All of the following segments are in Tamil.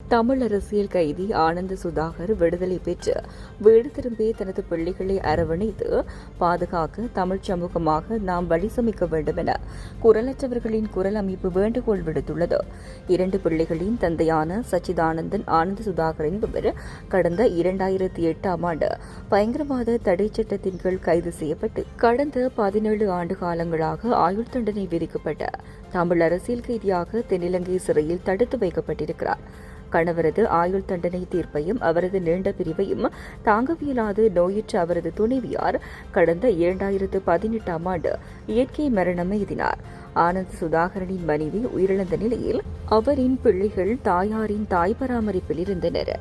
தமிழ் அரசியல் கைதி ஆனந்த சுதாகர் விடுதலை பெற்று வீடு திரும்பி தனது பிள்ளைகளை அரவணைத்து பாதுகாக்க தமிழ் சமூகமாக நாம் வழிசமைக்க வேண்டும் என குரலற்றவர்களின் குரல் அமைப்பு வேண்டுகோள் விடுத்துள்ளது. இரண்டு பிள்ளைகளின் தந்தையான சச்சிதானந்தன் ஆனந்த சுதாகர் என்பவர் கடந்த இரண்டாயிரத்தி எட்டாம் ஆண்டு பயங்கரவாத தடை சட்டத்தின் கீழ் கைது செய்யப்பட்டு கடந்த பதினேழு ஆண்டு காலங்களாக ஆயுள் தண்டனை விதிக்கப்பட்ட தமிழ் அரசியல் கைதியாக தென்னிலங்கை சிறையில் தடுத்து வைக்கப்பட்டிருக்கிறார். கணவரது ஆயுள் தண்டனை தீர்ப்பையும் அவரது நீண்ட பிரிவையும் தாங்கவியலாது நோயிற்று அவரது துணைவியார் கடந்த இரண்டாயிரத்து பதினெட்டாம் ஆண்டு இயற்கை மரணம் எய்தினார். ஆனந்த் சுதாகரனின் மனைவி உயிரிழந்த நிலையில் அவரின் பிள்ளைகள் தாயாரின் தாய் பராமரிப்பில் இருந்தனர்.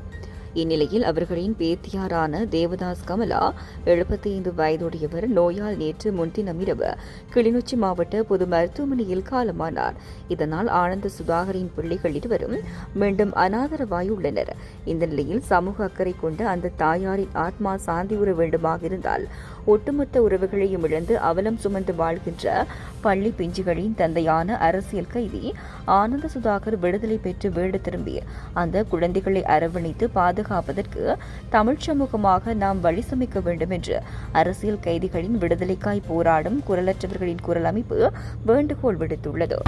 இந்நிலையில் அவர்களின் பேத்தியாரான தேவதாஸ் கமலா எழுபத்தி ஐந்து வயதுடையவர் நோயால் நேற்று முன்தினம் இரவு கிளிநொச்சி மாவட்ட பொது மருத்துவமனையில் காலமானார். இதனால் ஆனந்த சுதாகரின் பிள்ளைகள் இருவரும் மீண்டும் அனாதரவாயுள்ளனர் இந்த நிலையில் சமூக அக்கறை கொண்ட அந்த தாயாரின் ஆத்மா சாந்தி உற வேண்டுமாக இருந்தால் ஒட்டுமொத்த உறவுகளையும் இழந்து அவலம் சுமந்து வாழ்கின்ற பள்ளி பிஞ்சுகளின் தந்தையான அரசியல் கைதி ஆனந்த சுதாகர் விடுதலை பெற்று வீடு திரும்பி அந்த குழந்தைகளை அரவணைத்து பாதுகாப்பதற்கு தமிழ் சமூகமாக நாம் வழி சமைக்க வேண்டும் என்று அரசியல் கைதிகளின் விடுதலைக்காய் போராடும் குரலற்றவர்களின் குரல் அமைப்பு வேண்டுகோள் விடுத்துள்ளது.